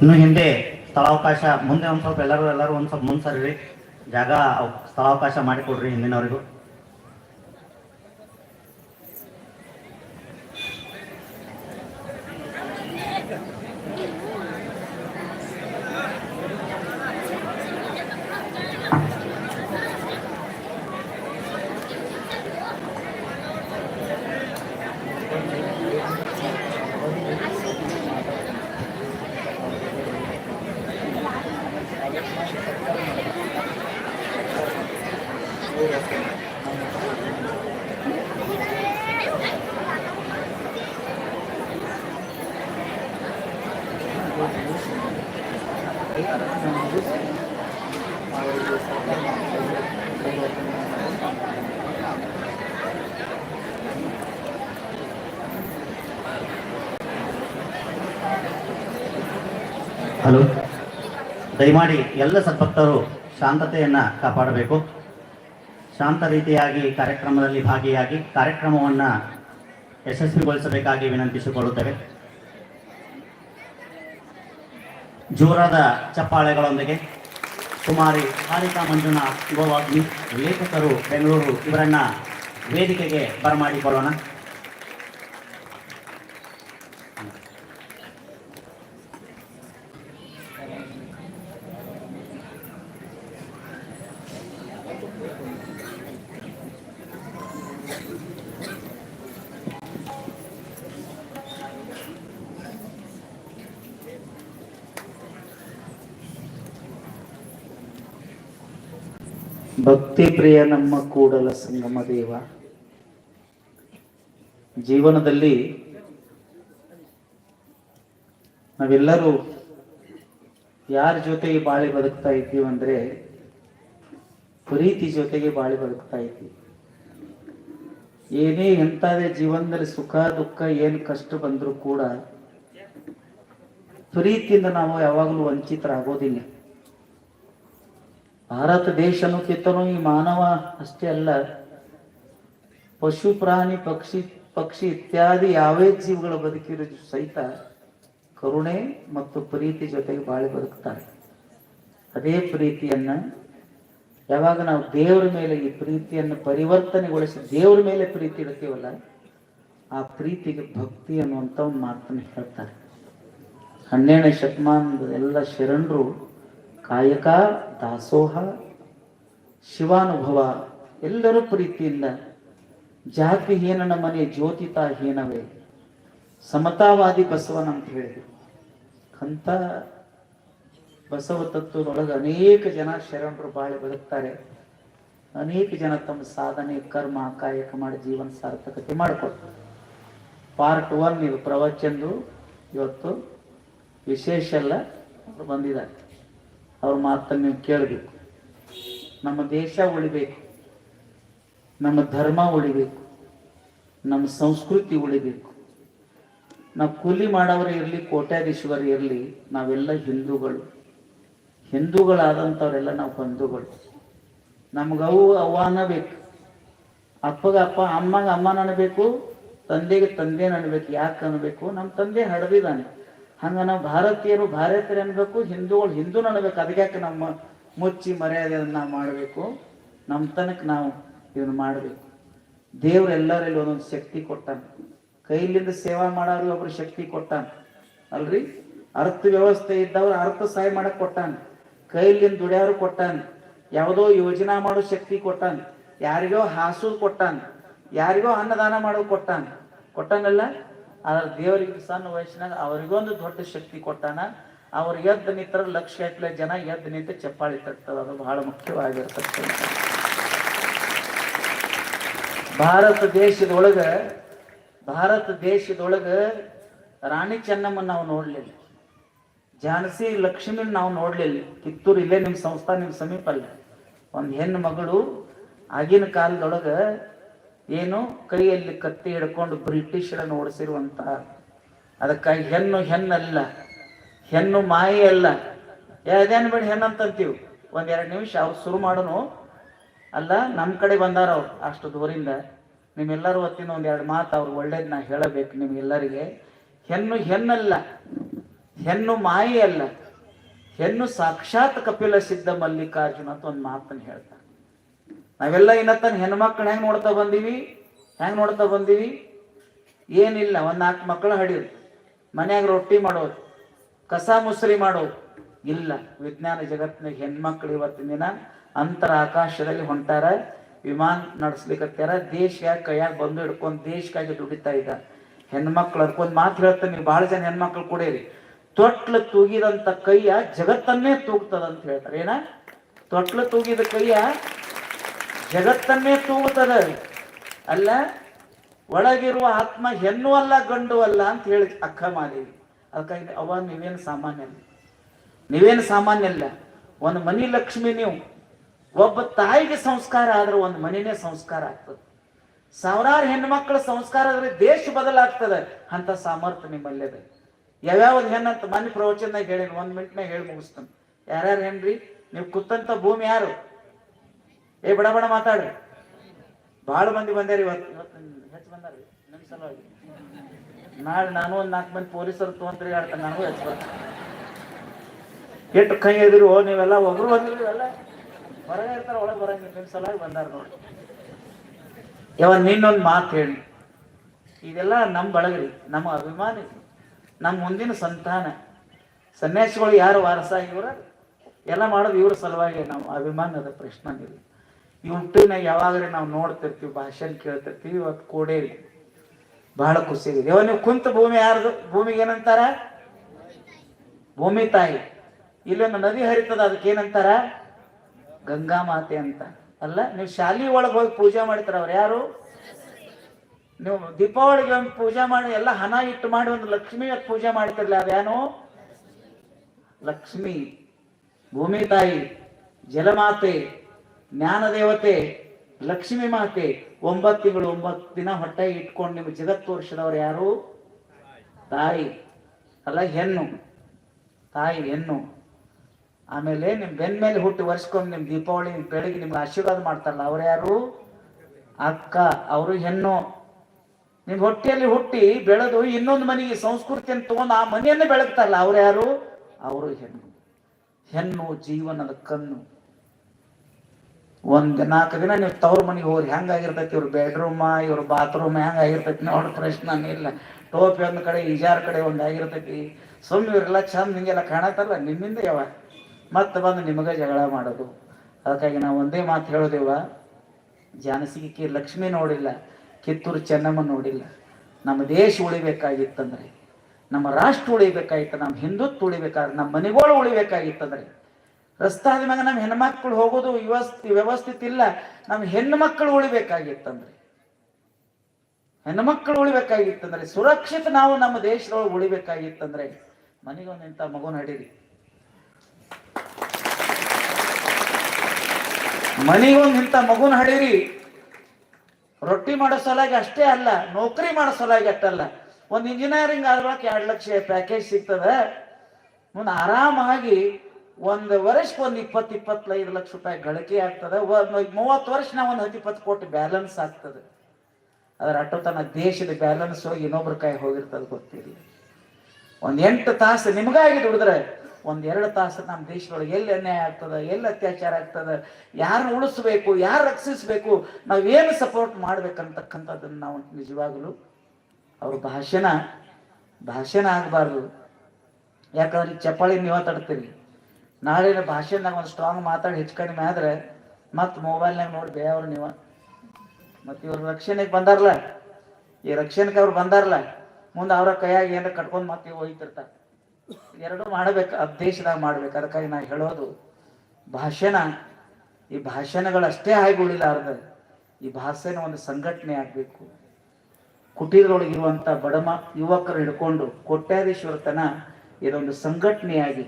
ಇನ್ನು ಹಿಂದೆ ಸ್ಥಳಾವಕಾಶ, ಮುಂದೆ ಒಂದು ಸ್ವಲ್ಪ ಎಲ್ಲರೂ ಎಲ್ಲರೂ ಒಂದು ಸ್ವಲ್ಪ ಮುಂದೆ ಸರಿ ಜಾಗ, ಸ್ಥಳಾವಕಾಶ ಮಾಡಿಕೊಡ್ರಿ ಹಿಂದಿನವರಿಗೂ. ಹಲೋ. ದಯಮಾಡಿ ಎಲ್ಲ ಸದ್ಭಕ್ತರು ಶಾಂತತೆಯನ್ನು ಕಾಪಾಡಬೇಕು. ಶಾಂತ ರೀತಿಯಾಗಿ ಕಾರ್ಯಕ್ರಮದಲ್ಲಿ ಭಾಗಿಯಾಗಿ ಕಾರ್ಯಕ್ರಮವನ್ನು ಯಶಸ್ವಿಗೊಳಿಸಬೇಕಾಗಿ ವಿನಂತಿಸಿಕೊಳ್ಳುತ್ತೇವೆ. ಜೋರಾದ ಚಪ್ಪಾಳೆಗಳೊಂದಿಗೆ ಕುಮಾರಿ ಹಾರಿಕಾ ಮಂಜುನಾಥ್ ಗೋವಾಗ್ನಿ ಲೇಖಕರು ಬೆಂಗಳೂರು ಇವರನ್ನ ವೇದಿಕೆಗೆ ಬರಮಾಡಿಕೊಳ್ಳೋಣ ಭಕ್ತಿ ಪ್ರಿಯ ನಮ್ಮ ಕೂಡಲ ಸಂಗಮ ದೇವ. ಜೀವನದಲ್ಲಿ ನಾವೆಲ್ಲರೂ ಯಾರ ಜೊತೆಗೆ ಬಾಳಿ ಬದುಕ್ತಾ ಇದ್ದೀವಿ ಅಂದ್ರೆ ಪ್ರೀತಿ ಜೊತೆಗೆ ಬಾಳಿ ಬದುಕ್ತಾ ಇದ್ದೀವಿ. ಏನೇ ಎಂತಾದೇ ಜೀವನದಲ್ಲಿ ಸುಖ, ದುಃಖ, ಏನು ಕಷ್ಟ ಬಂದರೂ ಕೂಡ ಪ್ರೀತಿಯಿಂದ ನಾವು ಯಾವಾಗಲೂ ವಂಚಿತರಾಗೋದಿಲ್ಲ. ಭಾರತ ದೇಶ ಅನ್ನೋಕ್ಕಿಂತನೂ ಈ ಮಾನವ ಅಷ್ಟೇ ಅಲ್ಲ. ಪಶು ಪ್ರಾಣಿ ಪಕ್ಷಿ ಪಕ್ಷಿ ಇತ್ಯಾದಿ ಯಾವೇ ಜೀವಗಳ ಬದುಕಿರೋ ಸಹಿತ ಕರುಣೆ ಮತ್ತು ಪ್ರೀತಿ ಜೊತೆಗೆ ಬಾಳಿ ಬದುಕ್ತಾರೆ. ಅದೇ ಪ್ರೀತಿಯನ್ನ ಯಾವಾಗ ನಾವು ದೇವರ ಮೇಲೆ ಈ ಪ್ರೀತಿಯನ್ನು ಪರಿವರ್ತನೆಗೊಳಿಸಿ ದೇವರ ಮೇಲೆ ಪ್ರೀತಿ ಇಡ್ತೀವಲ್ಲ, ಆ ಪ್ರೀತಿಗೆ ಭಕ್ತಿ ಅನ್ನುವಂಥ ಒಂದು ಮಾತನ್ನು ಹೇಳ್ತಾರೆ. ಹನ್ನೆರಡನೇ ಶತಮಾನದ ಎಲ್ಲ ಶರಣರು ಕಾಯಕ, ದಾಸೋಹ, ಶಿವಾನುಭವ ಎಲ್ಲರೂ ಪ್ರೀತಿಯಿಂದ ಜಾತಿ ಹೀನನ ಮನೆ, ಜ್ಯೋತಿತ ಹೀನವೇ, ಸಮತಾವಾದಿ ಬಸವನ ಅಂತ ಹೇಳಿದ್ರು. ಅಂತ ಬಸವ ತತ್ವದೊಳಗೆ ಅನೇಕ ಜನ ಶರಣರು ಬಾಳಿ ಬದುಕ್ತಾರೆ. ಅನೇಕ ಜನ ತಮ್ಮ ಸಾಧನೆ, ಕರ್ಮ, ಕಾಯಕ ಮಾಡಿ ಜೀವನ ಸಾರ್ಥಕತೆ ಮಾಡಿಕೊಡ್ತಾರೆ ಪಾರ್ಟ್ ಒನ್, ಇದು ಪ್ರವಚನದು ಇವತ್ತು ವಿಶೇಷ ಎಲ್ಲ ಬಂದಿದ್ದಾರೆ. ಅವ್ರ ಮಾತನ್ನು ನೀವು ಕೇಳಬೇಕು. ನಮ್ಮ ದೇಶ ಉಳಿಬೇಕು. ನಮ್ಮ ಧರ್ಮ ಉಳಿಬೇಕು. ನಮ್ಮ ಸಂಸ್ಕೃತಿ ಉಳಿಬೇಕು. ನಾವು ಕೂಲಿ ಮಾಡೋರು ಇರಲಿ, ಕೋಟ್ಯಾಧೀಶ್ವರ ಇರಲಿ, ನಾವೆಲ್ಲ ಹಿಂದೂಗಳು. ಹಿಂದೂಗಳಾದಂಥವರೆಲ್ಲ ನಾವು ಬಂಧುಗಳು. ನಮ್ಗೆ ಅವು ಅವ್ವ ಅನ್ನಬೇಕು ಅಪ್ಪಗ ಅಪ್ಪ, ಅಮ್ಮಗ ಅಮ್ಮನ ಅನ್ಬೇಕು ತಂದೆಗೆ ತಂದೆ ಅನ್ಬೇಕು ಯಾಕೆ ಅನ್ಬೇಕು ನಮ್ಮ ತಂದೆ ಹಡ್ದಿದ್ದಾನೆ. ಹಂಗ ನಾವು ಭಾರತೀಯರು ಭಾರತೀಯರು ಅನ್ಬೇಕು, ಹಿಂದೂಗಳು ಹಿಂದೂ ಅನ್ಬೇಕು. ಅದಕ್ಕೆ ನಮ್ಮ ಮುಚ್ಚಿ ಮರ್ಯಾದೆಯನ್ನು ನಾವು ಮಾಡಬೇಕು? ನಮ್ಮ ತನಕ ನಾವು ಇದನ್ನ ಮಾಡಬೇಕು. ದೇವ್ರು ಎಲ್ಲರಲ್ಲಿ ಒಂದೊಂದು ಶಕ್ತಿ ಕೊಟ್ಟಾನ. ಕೈಲಿಂದ ಸೇವಾ ಮಾಡೋರು ಒಬ್ರು ಶಕ್ತಿ ಕೊಟ್ಟಾನ. ಅಲ್ರಿ? ಅರ್ಥ ವ್ಯವಸ್ಥೆ ಇದ್ದವ್ರು ಅರ್ಥ ಸಹಾಯ ಮಾಡಕ್ ಕೊಟ್ಟಾನ. ಕೈಲಿಂದ ದುಡಿಯೋರು ಕೊಟ್ಟಾನ. ಯಾವುದೋ ಯೋಜನಾ ಮಾಡೋ ಶಕ್ತಿ ಕೊಟ್ಟಾನ. ಯಾರಿಗೋ ಹಾಸು ಕೊಟ್ಟಾನ. ಯಾರಿಗೋ ಅನ್ನದಾನ ಮಾಡೋ ಕೊಟ್ಟಾನ. ಕೊಟ್ಟಾನಲ್ಲ? ಆದ್ರೆ ದೇವರಿಗೆ ಸಣ್ಣ ವಯಸ್ಸಿನಾಗ ಅವರಿಗೊಂದು ದೊಡ್ಡ ಶಕ್ತಿ ಕೊಟ್ಟಾನ, ಅವ್ರು ಎದ್ದು ನಿಂತರ ಲಕ್ಷ ಗಟ್ಟಲೆ ಜನ ಎದ್ದು ನಿಂತು ಚಪ್ಪಾಳಿ ತಟ್ಟದ ಅದು ಬಹಳ ಮುಖ್ಯವಾಗಿರ್ತಕ್ಕಂಥ ಭಾರತ ದೇಶದೊಳಗ ಭಾರತ ದೇಶದೊಳಗ ರಾಣಿ ಚೆನ್ನಮ್ಮನ ನಾವು ನೋಡ್ಲಿಲ್ಲ. ಝಾನ್ಸಿ ಲಕ್ಷ್ಮಿನ ನಾವು ನೋಡ್ಲಿಲ್ಲ. ಕಿತ್ತೂರು ಇಲ್ಲೇ ನಿಮ್ಮ ಸಂಸ್ಥಾ ನಿಮ್ಮ ಸಮೀಪ ಅಲ್ಲ. ಒಂದು ಹೆಣ್ಣು ಮಗಳು ಆಗಿನ ಕಾಲದೊಳಗ ಏನು ಕೈಯಲ್ಲಿ ಕತ್ತಿ ಹಿಡ್ಕೊಂಡು ಬ್ರಿಟಿಷರನ್ನು ಓಡಿಸಿರುವಂತಹ, ಅದಕ್ಕಾಗಿ ಹೆಣ್ಣು ಹೆಣ್ಣಲ್ಲ, ಹೆಣ್ಣು ಮಾಯಿ ಅಲ್ಲ ಯಾವ್ದೇನು ಬೇಡ ಹೆಣ್ಣಂತೀವಿ ಒಂದೆರಡು ನಿಮಿಷ, ಅವ್ರು ಶುರು ಮಾಡೋನು. ಅಲ್ಲ ನಮ್ಮ ಕಡೆ ಬಂದಾರ ಅವ್ರು, ಅಷ್ಟು ದೂರಿಂದ. ನಿಮ್ಮೆಲ್ಲರೂ ಹೊತ್ತಿನ ಒಂದೆರಡು ಮಾತು ಅವ್ರು ಒಳ್ಳೇದ್ ನಾ ಹೇಳಬೇಕು ನಿಮ್ಗೆಲ್ಲರಿಗೆ. ಹೆಣ್ಣು ಹೆಣ್ಣಲ್ಲ, ಹೆಣ್ಣು ಮಾಯಿ ಅಲ್ಲ ಹೆಣ್ಣು ಸಾಕ್ಷಾತ್ ಕಪಿಲ ಸಿದ್ಧ ಮಲ್ಲಿಕಾರ್ಜುನ ಅಂತ ಒಂದು ಮಾತನ್ನು ಹೇಳ್ತಾರೆ. ನಾವೆಲ್ಲ ಇನ್ನತ್ತನ ಹೆಣ್ಮಕ್ಳು ಹೆಂಗ್ ನೋಡ್ತಾ ಬಂದೀವಿ? ಹೆಂಗ್ ನೋಡ್ತಾ ಬಂದೀವಿ? ಏನಿಲ್ಲ, ಒಂದ್ ನಾಲ್ಕು ಮಕ್ಕಳು ಹಡಿಯೋದು. ಮನ್ಯಾಗ ರೊಟ್ಟಿ ಮಾಡೋದು, ಕಸ ಮುಸ್ರಿ ಮಾಡೋದು. ಇಲ್ಲ, ವಿಜ್ಞಾನ ಜಗತ್ತಿನಾಗ ಹೆಣ್ಮಕ್ಳು ಇವತ್ತಿನ ದಿನ ಅಂತರ ಆಕಾಶದಲ್ಲಿ ಹೊಂಟಾರ, ವಿಮಾನ ನಡೆಸ್ಲಿಕ್ಕತ್ತಾರ ದೇಶ ಕೈಯಾಗ ಬಂದು ಹಿಡ್ಕೊಂಡು ದೇಶಕ್ಕಾಗಿ ದುಡಿತಾ ಇದ್ದ? ಹೆಣ್ಮಕ್ಳು ಅದಕ್ಕೊಂದು ಮಾತು ಹೇಳ್ತಾನೆ, ನೀವು ಬಹಳ ಜನ ಹೆಣ್ಮಕ್ಳು ಕೊಡೇರಿ ತೊಟ್ಲು ತೂಗಿದಂತ ಕೈಯ ಜಗತ್ತನ್ನೇ ತೂಗ್ತದ ಅಂತ ಹೇಳ್ತಾರೆ. ಏನ? ತೊಟ್ಲು ತೂಗಿದ ಕೈಯ ಜಗತ್ತನ್ನೇ ತೂಗುತ್ತದ ಅಲ್ಲ, ಒಳಗಿರುವ ಆತ್ಮ ಹೆಣ್ಣು ಅಲ್ಲ, ಗಂಡು ಅಲ್ಲ ಅಂತ ಹೇಳಿ ಅಕ್ಕ ಮಾದೇವಿ ಅದಕ್ಕಾಗಿ ಅವ ನೀವೇನು ಸಾಮಾನ್ಯ ಅಲ್ಲ. ನೀವೇನು ಸಾಮಾನ್ಯ ಅಲ್ಲ. ಒಂದು ಮನಿ ಲಕ್ಷ್ಮಿ ನೀವು. ಒಬ್ಬ ತಾಯಿಗೆ ಸಂಸ್ಕಾರ ಆದ್ರೆ ಒಂದು ಮನಿನೇ ಸಂಸ್ಕಾರ ಆಗ್ತದೆ. ಸಾವಿರಾರು ಹೆಣ್ಮಕ್ಳ ಸಂಸ್ಕಾರ ಆದ್ರೆ ದೇಶ ಬದಲಾಗ್ತದೆ. ಅಂತ ಸಾಮರ್ಥ್ಯ ನಿಮ್ಮಲ್ಲಿದೆ ಯಾವ್ಯಾವ್ದು ಹೆಣ್ಣಂತ ಮನೆ ಪ್ರವಚನದಾಗ ಹೇಳಿ ಒಂದು ಮಿನಿಟ್ನಾಗ ಹೇಳಿ ಮುಗಿಸ್ತಾನೆ. ಯಾರ್ಯಾರು ಹೆಣ್ರಿ? ನೀವು ಕೂತಂತ ಭೂಮಿ ಯಾರು? ಏ ಬಡ ಬಡ ಮಾತಾಡ್ರಿ. ಬಹಳ ಮಂದಿ ಬಂದಾರಿ ಇವತ್ತು. ಇವತ್ತು ಹೆಚ್ಚು ಬಂದಾರಿ ನನ್ನ ಸಲುವಾಗಿ. ನಾಳೆ ನಾನು ಒಂದು ನಾಲ್ಕು ಮಂದಿ ಪೊಲೀಸರು ತೊಗೊಂಡ್ರಿ ಆಡ್ತಾರೆ ನನಗೂ ಹೆಚ್ಚು ಬರ್ತಾರೆ ಎಷ್ಟು ಕೈ ಎದಿರು ಓ ನೀವೆಲ್ಲ ಒಬ್ರು ಬಂದಿರಿ ಎಲ್ಲ ಹೊರಗೆ ಇರ್ತಾರೆ ಒಳಗೆ ಬರಂಗಿಲ್ಲ. ನಿಮ್ಮ ಸಲುವಾಗಿ ಬಂದಾರ ನೋಡಿ ಯಾವ ನಿನ್ನೊಂದು ಮಾತು ಹೇಳಿ. ಇದೆಲ್ಲ ನಮ್ಮ ಬಳಗ್ರಿ ನಮ್ಮ ಅಭಿಮಾನಿ ನಮ್ಮ ಮುಂದಿನ ಸಂತಾನ. ಸನ್ಯಾಸಿಗಳು ಯಾರು ವಾರಸ ಇವರ? ಎಲ್ಲ ಮಾಡೋದು ಇವ್ರ ಸಲುವಾಗಿ. ನಾವು ಅಭಿಮಾನದ ಪ್ರಶ್ನೆ ಯೂಟ್ಯೂಬ್ನಾಗ ಯಾವಾಗ್ರಿ ನಾವು ನೋಡ್ತಿರ್ತೀವಿ ಭಾಷಣ ಕೇಳ್ತಿರ್ತೀವಿ, ಇವತ್ತು ಕೋಡೇರಿ ಬಹಳ ಖುಷಿ ಇದೆ. ಯಾವ ನೀವು ಕುಂತ ಭೂಮಿ ಯಾರ್ದು? ಭೂಮಿಗೆ ಏನಂತಾರ? ಭೂಮಿ ತಾಯಿ. ಇಲ್ಲೊಂದು ನದಿ ಹರಿತದ, ಅದಕ್ಕೆ ಏನಂತಾರ? ಗಂಗಾ ಮಾತೆ ಅಂತ. ಅಲ್ಲ, ನೀವು ಶಾಲಿ ಒಳಗೆ ಹೋಗಿ ಪೂಜೆ ಮಾಡ್ತಾರ ಅವ್ರು ಯಾರು? ನೀವು ದೀಪಾವಳಿಗೆ ಒಂದು ಪೂಜೆ ಮಾಡಿ, ಎಲ್ಲ ಹಣ ಇಟ್ಟು ಮಾಡಿ, ಒಂದು ಲಕ್ಷ್ಮಿ ಪೂಜೆ ಮಾಡ್ತಿರ್ಲಿ ಅದೇನು ಲಕ್ಷ್ಮಿ. ಭೂಮಿ ತಾಯಿ, ಜಲಮಾತೆ. ಜ್ಞಾನ ದೇವತೆ ಲಕ್ಷ್ಮಿ ಮಾತೆ, ಒಂಬತ್ತು ತಿಂಗಳು, ಒಂಬತ್ತು ದಿನ ಹೊಟ್ಟೆ ಇಟ್ಕೊಂಡು ನಿಮ್ಗೆ ಜಗತ್ ತೋರಿಸಿದವ್ರು ಯಾರು? ತಾಯಿ. ಅಲ್ಲ, ಹೆಣ್ಣು. ತಾಯಿ, ಹೆಣ್ಣು. ಆಮೇಲೆ ನಿಮ್ ಬೆನ್ ಮೇಲೆ ಹುಟ್ಟಿ ವರ್ಷಕೊಂಡು ನಿಮ್ ದೀಪಾವಳಿ, ನಿಮ್ಮ ಬೆಳಗ್ಗೆ ನಿಮ್ಗೆ ಆಶೀರ್ವಾದ ಮಾಡ್ತಾರಲ್ಲ, ಅವ್ರು ಯಾರು? ಅಕ್ಕ, ಅವರು ಹೆಣ್ಣು. ನಿಮ್ ಹೊಟ್ಟೆಯಲ್ಲಿ ಹುಟ್ಟಿ ಬೆಳೆದು ಇನ್ನೊಂದು ಮನೆಗೆ ಸಂಸ್ಕೃತಿಯನ್ನು ತಗೊಂಡು ಆ ಮನೆಯನ್ನೇ ಬೆಳಗ್ತಾರಲ್ಲ, ಅವ್ರು ಯಾರು? ಅವರು ಹೆಣ್ಣು. ಹೆಣ್ಣು ಜೀವನದ ಕಣ್ಣು. ಒಂದ್ ನಾಲ್ಕು ದಿನ ನೀವು ತವ್ರ ಮನೆಗೆ ಹೋಗ್ರಿ. ಹೆಂಗಾಗಿರ್ತೈತಿ ಇವ್ರ ಬೆಡ್ರೂಮ ಇವ್ರ ಬಾತ್ರೂಮ್ ಹೆಂಗಾಗಿರ್ತೈತಿ ನೋಡ್ರ ಪ್ರಶ್ನೆ ಇಲ್ಲ. ಟೋಪಿ ಒಂದ್ ಕಡೆ, ಈಜಾರ್ ಕಡೆ ಒಂದ್ ಆಗಿರ್ತೈತಿ. ಸುಮ್ಮನೆ ಇವ್ರೆಲ್ಲ ಚಂದ ಹಿಂಗೆಲ್ಲ ಕಾಣತ್ತಲ್ಲ ನಿಮ್ಮಿಂದ ಯಾವ ಮತ್ತೆ ಬಂದು ನಿಮಗೆ ಜಗಳ ಮಾಡೋದು. ಅದಕ್ಕಾಗಿ ನಾವು ಒಂದೇ ಮಾತು ಹೇಳೋದೇವ ಜಾನಸಿಗೆ ಲಕ್ಷ್ಮಿ ನೋಡಿಲ್ಲ, ಕಿತ್ತೂರು ಚೆನ್ನಮ್ಮ ನೋಡಿಲ್ಲ. ನಮ್ಮ ದೇಶ ಉಳಿಬೇಕಾಗಿತ್ತಂದ್ರೆ, ನಮ್ಮ ರಾಷ್ಟ್ರ ಉಳಿಬೇಕಾಗಿತ್ತು, ನಮ್ಮ ಹಿಂದುತ್ವ ಉಳಿಬೇಕಾದ್ರೆ ನಮ್ಮ ಮನೆಗಳು ಉಳಿಬೇಕಾಗಿತ್ತಂದ್ರೆ ರಸ್ತಾದ ಮ್ಯಾಗ ನಮ್ಮ ಹೆಣ್ಮಕ್ಳು ಹೋಗೋದು ವ್ಯವಸ್ಥೆ ವ್ಯವಸ್ಥಿತ ಇಲ್ಲ. ನಮ್ಮ ಹೆಣ್ಮಕ್ಳು ಉಳಿಬೇಕಾಗಿತ್ತಂದ್ರೆ. ಹೆಣ್ಮಕ್ಳು ಉಳಿಬೇಕಾಗಿತ್ತಂದ್ರೆ, ಸುರಕ್ಷಿತ ನಾವು ನಮ್ಮ ದೇಶದೊಳಗೆ ಉಳಿಬೇಕಾಗಿತ್ತಂದ್ರೆ ಮನೆಗೊಂದು ಇಂಥ ಮಗು ನಡೀರಿ. ಮನೆಗೊಂದು ಇಂಥ ಮಗುನ ಹಡೀರಿ ರೊಟ್ಟಿ ಮಾಡೋ ಸಲಾಗಿ ಅಷ್ಟೇ ಅಲ್ಲ, ನೌಕರಿ ಮಾಡೋ ಸಲಾಗಿ ಅಷ್ಟಲ್ಲ ಒಂದು ಇಂಜಿನಿಯರಿಂಗ್ ಆದ್ರೊಳಗೆ ಎರಡು ಲಕ್ಷ ಪ್ಯಾಕೇಜ್ ಸಿಗ್ತದೆ. ಮುಂದೆ ಆರಾಮಾಗಿ ಒಂದು ವರ್ಷಕ್ಕೆ ಒಂದು ಇಪ್ಪತ್ತು, ಇಪ್ಪತ್ತೈದು ಲಕ್ಷ ರೂಪಾಯಿ ಗಳಿಕೆ ಆಗ್ತದೆ. ಮೂವತ್ತು ವರ್ಷ ನಾವು ಒಂದು ಹತ್ತು ಕೋಟಿ ಬ್ಯಾಲೆನ್ಸ್ ಆಗ್ತದೆ. ಅದರ ಅಟ್ಟು ತನ್ನ ದೇಶದ ಬ್ಯಾಲೆನ್ಸ್ ಹೋಗಿ ಇನ್ನೊಬ್ರ ಕೈ ಹೋಗಿರ್ತದೆ ಗೊತ್ತಿಲ್ಲ. ಒಂದು ಎಂಟು ತಾಸು ನಿಮಗಾಗಿ ದುಡಿದ್ರೆ ಒಂದು ಎರಡು ತಾಸು ನಮ್ಮ ದೇಶದೊಳಗೆ ಎಲ್ಲಿ ಅನ್ಯಾಯ ಆಗ್ತದೆ, ಎಲ್ಲಿ ಅತ್ಯಾಚಾರ ಆಗ್ತದೆ, ಯಾರು ಉಳಿಸ್ಬೇಕು, ಯಾರು ರಕ್ಷಿಸ್ಬೇಕು ನಾವೇನು ಸಪೋರ್ಟ್ ಮಾಡ್ಬೇಕಂತಕ್ಕಂಥದ್ದನ್ನು ನಾವು ನಿಜವಾಗಲೂ ಅವ್ರ ಭಾಷಣ ಭಾಷಣ ಆಗಬಾರ್ದು. ಯಾಕಂದ್ರೆ ಚಪ್ಪಾಳಿ ನೀವ ತಡ್ತೀರಿ. ನಾಳೆ ಭಾಷೆನಾಗ ಒಂದು ಸ್ಟ್ರಾಂಗ್ ಮಾತಾಡಿ ಹೆಚ್ಚು ಕಡಿಮೆ ಆದ್ರೆ ಮತ್ತೆ ಮೊಬೈಲ್ನಾಗ ನೋಡಿ ಬೇಯವ್ರು ನೀವ. ಮತ್ತೆ ಇವ್ರ ರಕ್ಷಣೆಗೆ ಬಂದಾರಲ್ಲ ಈ ರಕ್ಷಣೆಗೆ ಅವ್ರು ಬಂದಾರಲ್ಲ ಮುಂದೆ ಅವರ ಕೈಯಾಗಿ ಏನಾರ ಕಟ್ಕೊಂಡು ಮತ್ತೆ ಹೋಗ್ತಿರ್ತಾರ ಎರಡೂ ಮಾಡ್ಬೇಕು, ಅದ್ ದೇಶದಾಗ ಮಾಡ್ಬೇಕು. ಅದಕ್ಕಾಗಿ ನಾ ಹೇಳೋದು ಭಾಷಣ ಈ ಭಾಷಣಗಳಷ್ಟೇ ಉಳಿಲಾರ್ದ ಈ ಭಾಷೆನ ಒಂದು ಸಂಘಟನೆ ಆಗ್ಬೇಕು. ಕುಟೀರದೊಳಗಿರುವಂತ ಬಡಮ ಯುವಕರು ಹಿಡ್ಕೊಂಡು ಕೋಟ್ಯಾಧೀಶ್ವರ ತನ ಇದೊಂದು ಸಂಘಟನೆಯಾಗಿ